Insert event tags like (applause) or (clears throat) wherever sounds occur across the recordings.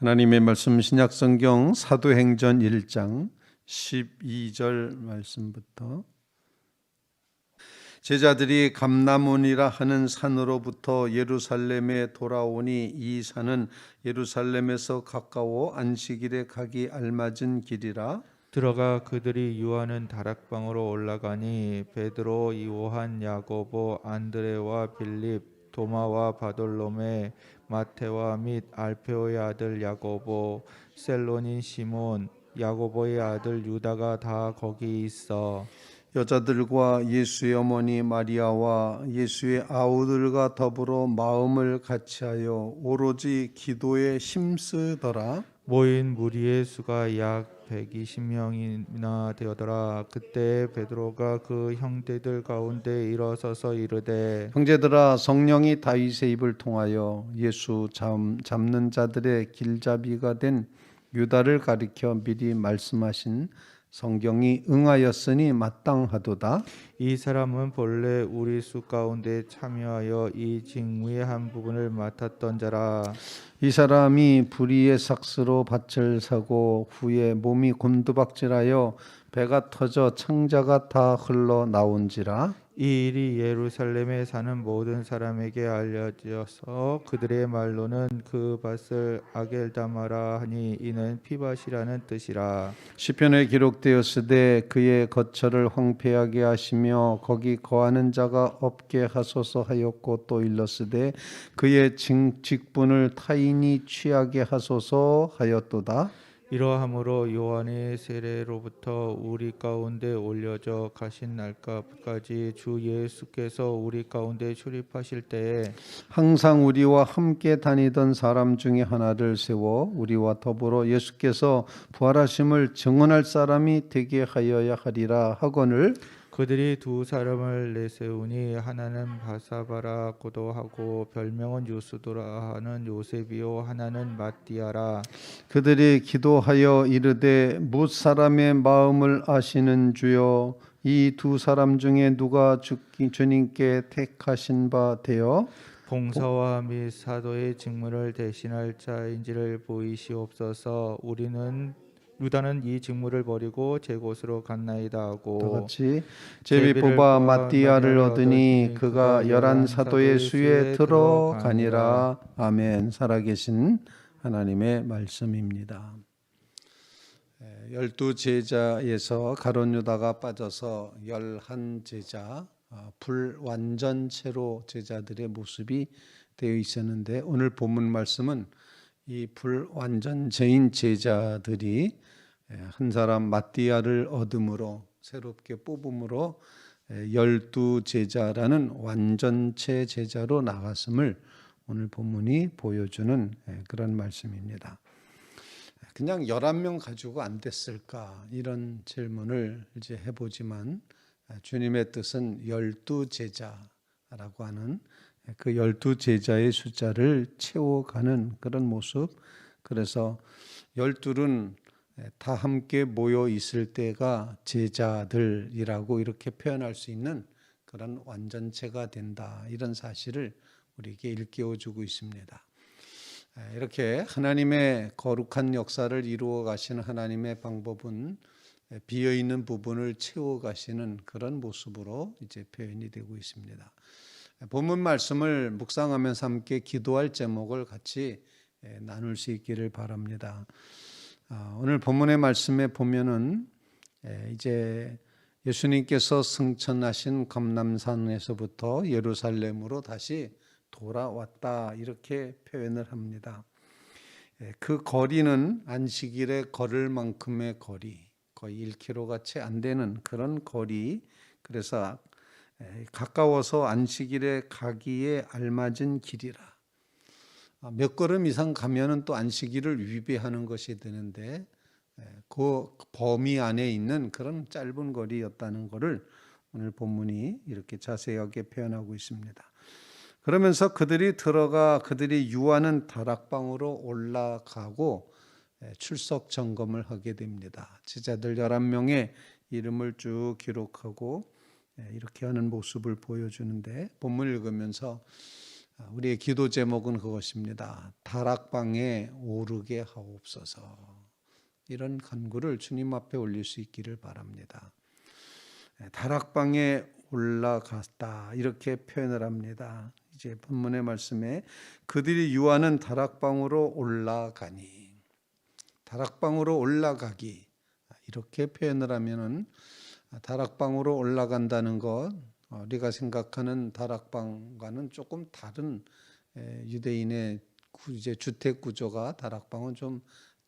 하나님의 말씀 신약 성경 사도행전 1장 12절 말씀부터 제자들이 감나문이라 하는 산으로부터 예루살렘에 돌아오니 이 산은 예루살렘에서 가까워 안식일에 가기 알맞은 길이라. 들어가 그들이 유하는 다락방으로 올라가니 베드로, 요한, 야고보, 안드레와 빌립, 도마와 바돌로메, 마테와 및 알페오의 아들 야고보, 셀로닌 시몬, 야고보의 아들 유다가 다 거기 있어. 여자들과 예수의 어머니 마리아와 예수의 아우들과 더불어 마음을 같이하여 오로지 기도에 힘쓰더라 모인 무리의 수가 약 120명이나 되었더라. 그때 베드로가 그 형제들 가운데 일어서서 이르되 형제들아 성령이 다윗의 입을 통하여 예수 잡, 잡는 자들의 길잡이가 된 유다를 가리켜 미리 말씀하신 성경이 응하였으니 마땅하도다 이 사람은 본래 우리 수 가운데 참여하여 이 직무의 한 부분을 맡았던 자라. 이 사람이 불의의 삭스로 밭을 사고 후에 몸이 곤두박질하여 배가 터져 창자가 다 흘러 나온지라 이 일이 예루살렘에 사는 모든 사람에게 알려져서 그들의 말로는 그 밭을 아겔다마라 하니 이는 피밭이라는 뜻이라. 시편에 기록되었으되 그의 거처를 황폐하게 하시며 거기 거하는 자가 없게 하소서 하였고 또 일렀으되 그의 직- 직분을 타인이 취하게 하소서 하였도다 이러함으로 요한의 세례로부터 우리 가운데 올려져 가신 날까지 주 예수께서 우리 가운데 출입하실 때에 항상 우리와 함께 다니던 사람 중에 하나를 세워 우리와 더불어 예수께서 부활하심을 증언할 사람이 되게 하여야 하리라 하거늘 그들이 두 사람을 내세우니 하나는 바사바라 고도 하고 별명은 유스도라 하는 요셉이요 하나는 마띠아라. 그들이 기도하여 이르되 못 사람의 마음을 아시는 주여 이 두 사람 중에 누가 죽기 주님께 택하신 바 되어? 봉사와 및 사도의 직무를 대신할 자인지를 보이시옵소서. 우리는 유다는 이 직무를 버리고 제 곳으로 갔나이다 다 하고 같이 제비 뽑아 마띠아를 얻으니 그가 열한 사도의 수에 들어가니라. 아멘. 살아계신 하나님의 말씀입니다. 에, 열두 제자에서 가론 유다가 빠져서 열한 제자 아, 불완전체로 제자들의 모습이 되어 있었는데 오늘 본문 말씀은 이 불완전체인 제자들이 에, 한 사람 마띠아를 얻음으로 새롭게 뽑음으로 에, 열두 제자라는 완전체 제자로 나갔음을 오늘 본문이 보여주는 에, 그런 말씀입니다. 그냥 11명 가지고 안 됐을까 이런 질문을 이제 해보지만 주님의 뜻은 열두 제자라고 하는 그 열두 제자의 숫자를 채워가는 그런 모습 그래서 열둘은 다 함께 모여 있을 때가 제자들이라고 이렇게 표현할 수 있는 그런 완전체가 된다 이런 사실을 우리에게 일깨워 주고 있습니다. 이렇게 하나님의 거룩한 역사를 이루어 가시는 하나님의 방법은 비어 있는 부분을 채워 가시는 그런 모습으로 이제 표현이 되고 있습니다. 본문 말씀을 묵상하면서 함께 기도할 제목을 같이 나눌 수 있기를 바랍니다. 아, 오늘 본문의 말씀에 보면은 이제 예수님께서 승천하신 감남산에서부터 예루살렘으로 다시 돌아왔다 이렇게 표현을 합니다. 예, 그 거리는 안식일에 걸을 만큼의 거리, 거의 1km가 채 안 되는 그런 거리. 그래서 예, 가까워서 안식일에 가기에 알맞은 길이라. 아, 몇 걸음 이상 가면은 또 안식일을 위배하는 것이 되는데 예, 그 범위 안에 있는 그런 짧은 거리였다는 것을 오늘 본문이 이렇게 자세하게 표현하고 있습니다. 그러면서 그들이 들어가 그들이 유하는 다락방으로 올라가고 예, 출석 점검을 하게 됩니다. 제자들 11명의 이름을 쭉 기록하고 예, 이렇게 하는 모습을 보여주는데 본문 읽으면서 우리의 기도 제목은 그것입니다. 다락방에 오르게 하옵소서. 이런 간구를 주님 앞에 올릴 수 있기를 바랍니다. 예, 다락방에 올라갔다 이렇게 표현을 합니다. 이제 본문의 말씀에 그들이 유하는 다락방으로 올라가니 다락방으로 올라가기 이렇게 표현을 하면은 다락방으로 올라간다는 것 어, 우리가 생각하는 다락방과는 조금 다른 에, 유대인의 구- 이제 주택 구조가 다락방은 좀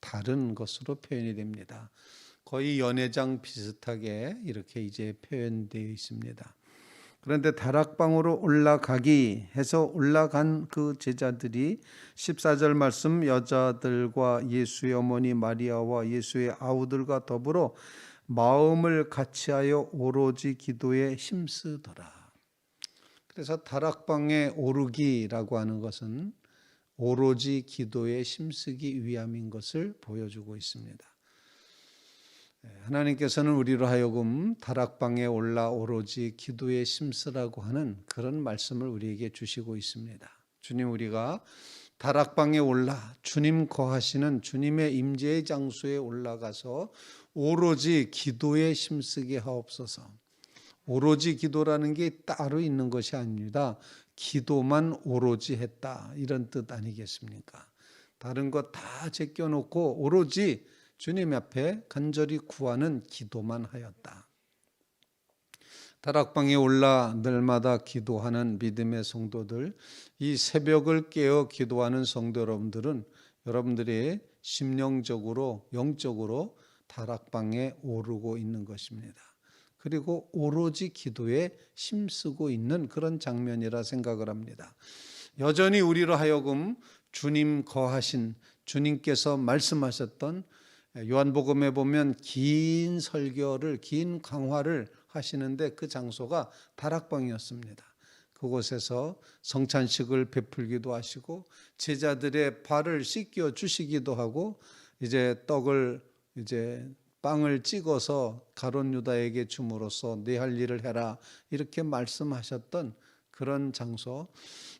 다른 것으로 표현이 됩니다. 거의 연회장 비슷하게 이렇게 이제 표현되어 있습니다. 그런데 다락방으로 올라가기 해서 올라간 그 제자들이 14절 말씀 여자들과 예수의 어머니 마리아와 예수의 아우들과 더불어 마음을 같이하여 오로지 기도에 힘쓰더라. 그래서 다락방에 오르기라고 하는 것은 오로지 기도에 힘쓰기 위함인 것을 보여주고 있습니다. 예, 하나님께서는 우리로 하여금 다락방에 올라 오로지 기도에 힘쓰라고 하는 그런 말씀을 우리에게 주시고 있습니다. 주님 우리가 다락방에 올라 주님 거하시는 주님의 임재의 장소에 올라가서 오로지 기도에 힘쓰게 하옵소서. 오로지 기도라는 게 따로 있는 것이 아닙니다. 기도만 오로지 했다. 이런 뜻 아니겠습니까? 다른 것 다 제껴놓고 오로지 주님 앞에 간절히 구하는 기도만 하였다. 다락방에 올라 날마다 기도하는 믿음의 성도들, 이 새벽을 깨어 기도하는 성도 여러분들은 여러분들이 심령적으로, 영적으로 다락방에 오르고 있는 것입니다. 그리고 오로지 기도에 힘쓰고 있는 그런 장면이라 생각을 합니다. 여전히 우리로 하여금 주님 거하신 주님께서 말씀하셨던 요한복음에 보면 긴 설교를 긴 강화를 하시는데 그 장소가 다락방이었습니다. 그곳에서 성찬식을 베풀기도 하시고 제자들의 발을 씻겨 주시기도 하고 이제 떡을 이제 빵을 찍어서 가론 유다에게 줌으로써 네 할 일을 해라 이렇게 말씀하셨던 그런 장소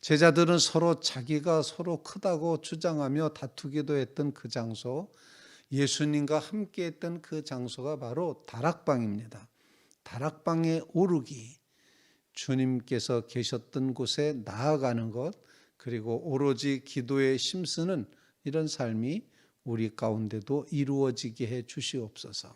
제자들은 서로 자기가 서로 크다고 주장하며 다투기도 했던 그 장소 예수님과 함께 했던 그 장소가 바로 다락방입니다. 다락방에 오르기 주님께서 계셨던 곳에 나아가는 것 그리고 오로지 기도에 힘쓰는 이런 삶이 우리 가운데도 이루어지게 해 주시옵소서.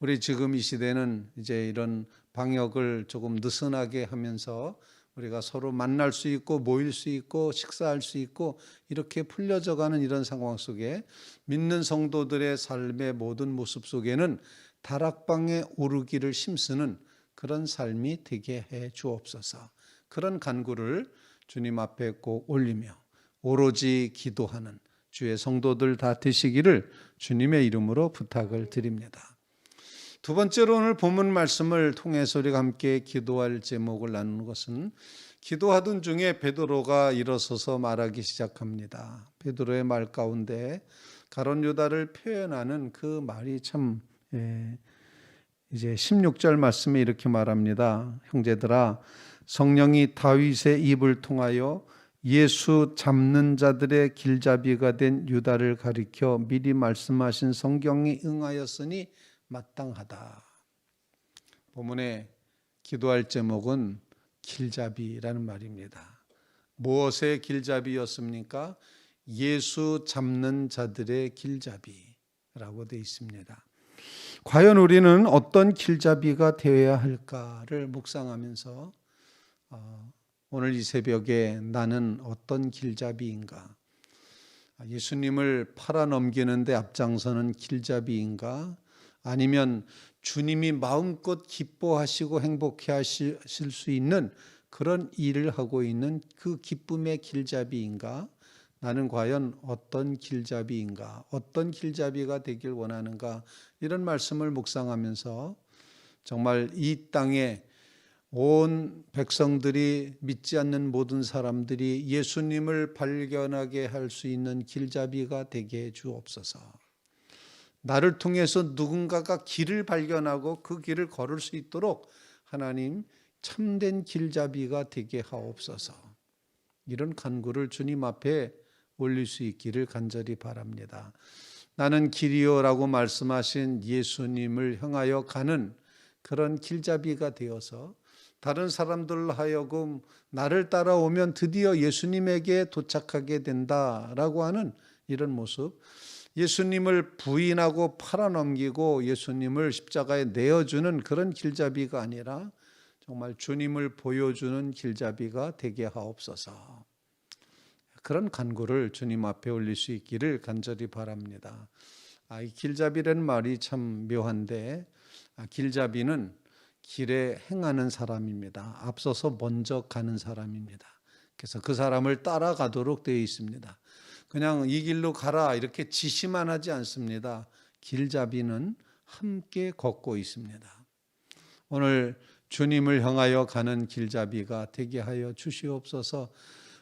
우리 지금 이 시대는 이제 이런 방역을 조금 느슨하게 하면서 우리가 서로 만날 수 있고 모일 수 있고 식사할 수 있고 이렇게 풀려져 가는 이런 상황 속에 믿는 성도들의 삶의 모든 모습 속에는 다락방에 오르기를 힘쓰는 그런 삶이 되게 해 주옵소서. 그런 간구를 주님 앞에 꼭 올리며 오로지 기도하는 주의 성도들 다 되시기를 주님의 이름으로 부탁을 드립니다. 두 번째로 오늘 본문 말씀을 통해서 우리가 함께 기도할 제목을 나누는 것은 기도하던 중에 베드로가 일어서서 말하기 시작합니다. 베드로의 말 가운데 가론 유다를 표현하는 그 말이 참 예, 이제 16절 말씀에 이렇게 말합니다. 형제들아 성령이 다윗의 입을 통하여 예수 잡는 자들의 길잡이가 된 유다를 가리켜 미리 말씀하신 성경이 응하였으니 마땅하다. 본문에 기도할 제목은 길잡이라는 말입니다. 무엇의 길잡이였습니까? 예수 잡는 자들의 길잡이라고 되어 있습니다. 과연 우리는 어떤 길잡이가 되어야 할까를 묵상하면서 어, 오늘 이 새벽에 나는 어떤 길잡이인가? 예수님을 팔아 넘기는데 앞장서는 길잡이인가? 아니면 주님이 마음껏 기뻐하시고 행복해 하실 수 있는 그런 일을 하고 있는 그 기쁨의 길잡이인가? 나는 과연 어떤 길잡이인가? 어떤 길잡이가 되길 원하는가? 이런 말씀을 묵상하면서 정말 이 땅에 온 백성들이 믿지 않는 모든 사람들이 예수님을 발견하게 할 수 있는 길잡이가 되게 해 주옵소서. 나를 통해서 누군가가 길을 발견하고 그 길을 걸을 수 있도록 하나님 참된 길잡이가 되게 하옵소서. 이런 간구를 주님 앞에 올릴 수 있기를 간절히 바랍니다. 나는 길이요라고 말씀하신 예수님을 향하여 가는 그런 길잡이가 되어서 다른 사람들 하여금 나를 따라오면 드디어 예수님에게 도착하게 된다라고 하는 이런 모습. 예수님을 부인하고 팔아넘기고 예수님을 십자가에 내어주는 그런 길잡이가 아니라 정말 주님을 보여주는 길잡이가 되게 하옵소서. 그런 간구를 주님 앞에 올릴 수 있기를 간절히 바랍니다. 아, 이 길잡이라는 말이 참 묘한데 아, 길잡이는 길에 행하는 사람입니다. 앞서서 먼저 가는 사람입니다. 그래서 그 사람을 따라가도록 되어 있습니다. 그냥 이 길로 가라 이렇게 지시만 하지 않습니다. 길잡이는 함께 걷고 있습니다. 오늘 주님을 향하여 가는 길잡이가 되게 하여 주시옵소서.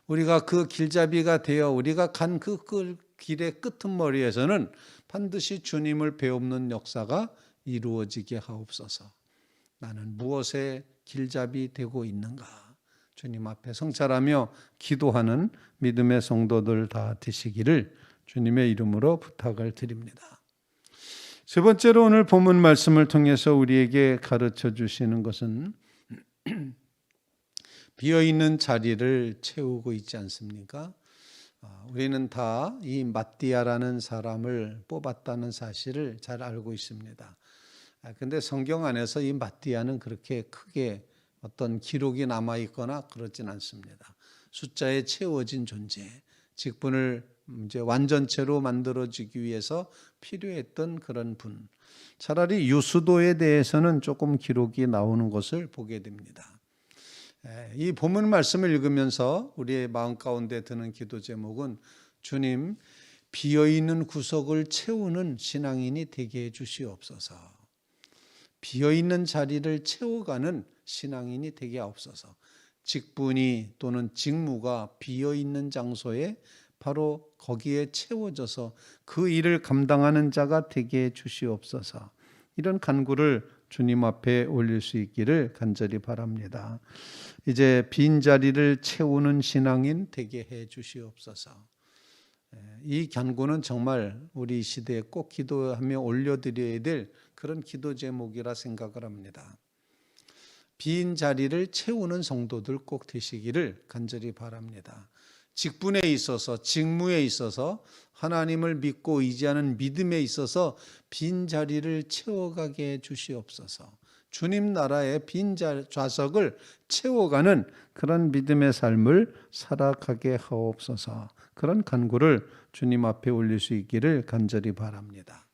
우리가 그 길잡이가 되어 우리가 간 그 길의 끄트머리에서는 반드시 주님을 배움는 역사가 이루어지게 하옵소서. 나는 무엇에 길잡이 되고 있는가? 주님 앞에 성찰하며 기도하는 믿음의 성도들 다 되시기를 주님의 이름으로 부탁을 드립니다. 세 번째로 오늘 본문 말씀을 통해서 우리에게 가르쳐 주시는 것은 (clears throat) 비어 있는 자리를 채우고 있지 않습니까? 아, 우리는 다 이 마띠아라는 사람을 뽑았다는 사실을 잘 알고 있습니다. 아, 근데 성경 안에서 이 마띠아는 그렇게 크게 어떤 기록이 남아 있거나 그렇진 않습니다. 숫자에 채워진 존재, 직분을 이제 완전체로 만들어지기 위해서 필요했던 그런 분. 차라리 유수도에 대해서는 조금 기록이 나오는 것을 보게 됩니다. 에, 이 본문 말씀을 읽으면서 우리의 마음 가운데 드는 기도 제목은 주님 비어 있는 구석을 채우는 신앙인이 되게 해 주시옵소서. 비어 있는 자리를 채워가는 신앙인이 되게 하옵소서. 직분이 또는 직무가 비어 있는 장소에 바로 거기에 채워져서 그 일을 감당하는 자가 되게 해 주시옵소서. 이런 간구를 주님 앞에 올릴 수 있기를 간절히 바랍니다. 이제 빈 자리를 채우는 신앙인 되게 해 주시옵소서. 예, 이 간구는 정말 우리 시대에 꼭 기도하며 올려드려야 될 그런 기도 제목이라 생각을 합니다. 빈 자리를 채우는 성도들 꼭 되시기를 간절히 바랍니다. 직분에 있어서 직무에 있어서 하나님을 믿고 의지하는 믿음에 있어서 빈 자리를 채워가게 해 주시옵소서. 주님 나라의 빈 좌석을 채워가는 그런 믿음의 삶을 살아가게 하옵소서. 그런 간구를 주님 앞에 올릴 수 있기를 간절히 바랍니다.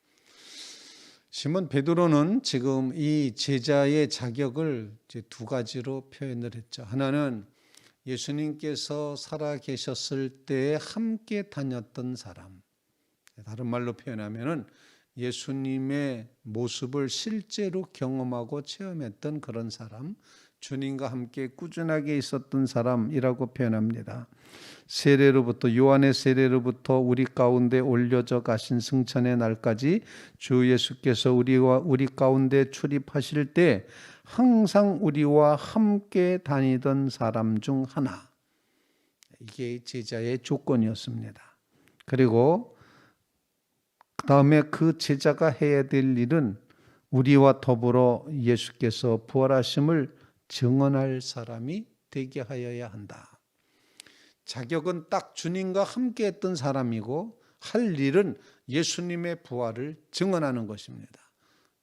시몬 베드로는 지금 이 제자의 자격을 두 가지로 표현을 했죠. 하나는 예수님께서 살아 계셨을 때 함께 다녔던 사람. 다른 말로 표현하면은 예수님의 모습을 실제로 경험하고 체험했던 그런 사람, 주님과 함께 꾸준하게 있었던 사람이라고 표현합니다. 세례로부터 요한의 세례로부터 우리 가운데 올려져 가신 승천의 날까지 주 예수께서 우리와 우리 가운데 출입하실 때 항상 우리와 함께 다니던 사람 중 하나. 이게 제자의 조건이었습니다. 그리고 그다음에 그 제자가 해야 될 일은 우리와 더불어 예수께서 부활하심을 증언할 사람이 되게 하여야 한다. 자격은 딱 주님과 함께 했던 사람이고 할 일은 예수님의 부활을 증언하는 것입니다.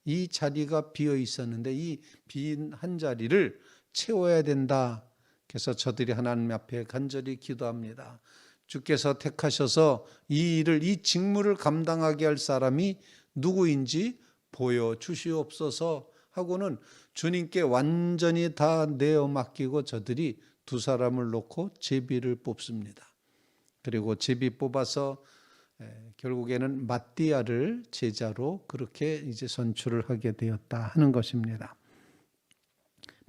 이 자리가 비어 있었는데 이 빈 한 자리를 채워야 된다. 그래서 저들이 하나님 앞에 간절히 기도합니다. 주께서 택하셔서 이 일을 이 직무를 감당하게 할 사람이 누구인지 보여 주시옵소서 하고는 주님께 완전히 다 내어 맡기고 저들이 두 사람을 놓고 제비를 뽑습니다. 그리고 제비 뽑아서 결국에는 마띠아를 제자로 그렇게 이제 선출을 하게 되었다 하는 것입니다.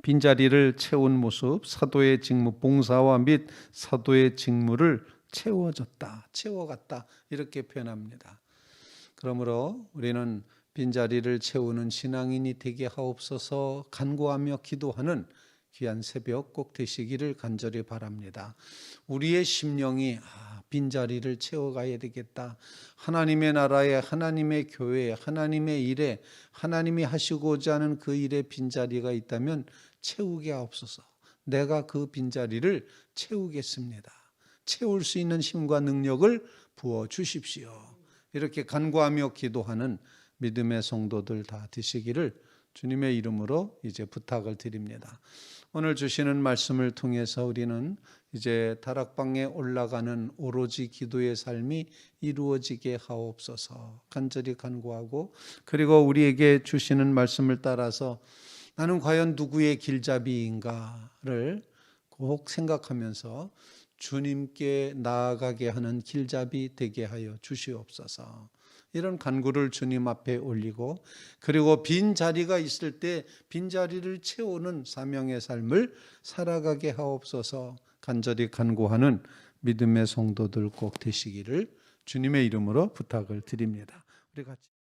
빈자리를 채운 모습, 사도의 직무, 봉사와 및 사도의 직무를 채워졌다, 채워갔다 이렇게 표현합니다. 그러므로 우리는 빈자리를 채우는 신앙인이 되게 하옵소서 간구하며 기도하는 귀한 새벽 꼭 되시기를 간절히 바랍니다. 우리의 심령이 아, 빈자리를 채워가야 되겠다. 하나님의 나라에 하나님의 교회에 하나님의 일에 하나님이 하시고자 하는 그 일에 빈자리가 있다면 채우게 하옵소서. 내가 그 빈자리를 채우겠습니다. 채울 수 있는 힘과 능력을 부어 주십시오. 이렇게 간구하며 기도하는 믿음의 성도들 다 되시기를 주님의 이름으로 이제 부탁을 드립니다. 오늘 주시는 말씀을 통해서 우리는 이제 다락방에 올라가는 오로지 기도의 삶이 이루어지게 하옵소서 간절히 간구하고 그리고 우리에게 주시는 말씀을 따라서 나는 과연 누구의 길잡이인가를 꼭 생각하면서 주님께 나아가게 하는 길잡이 되게 하여 주시옵소서. 이런 간구를 주님 앞에 올리고 그리고 빈 자리가 있을 때 빈 자리를 채우는 사명의 삶을 살아가게 하옵소서. 간절히 간구하는 믿음의 성도들 꼭 되시기를 주님의 이름으로 부탁을 드립니다. 우리 같이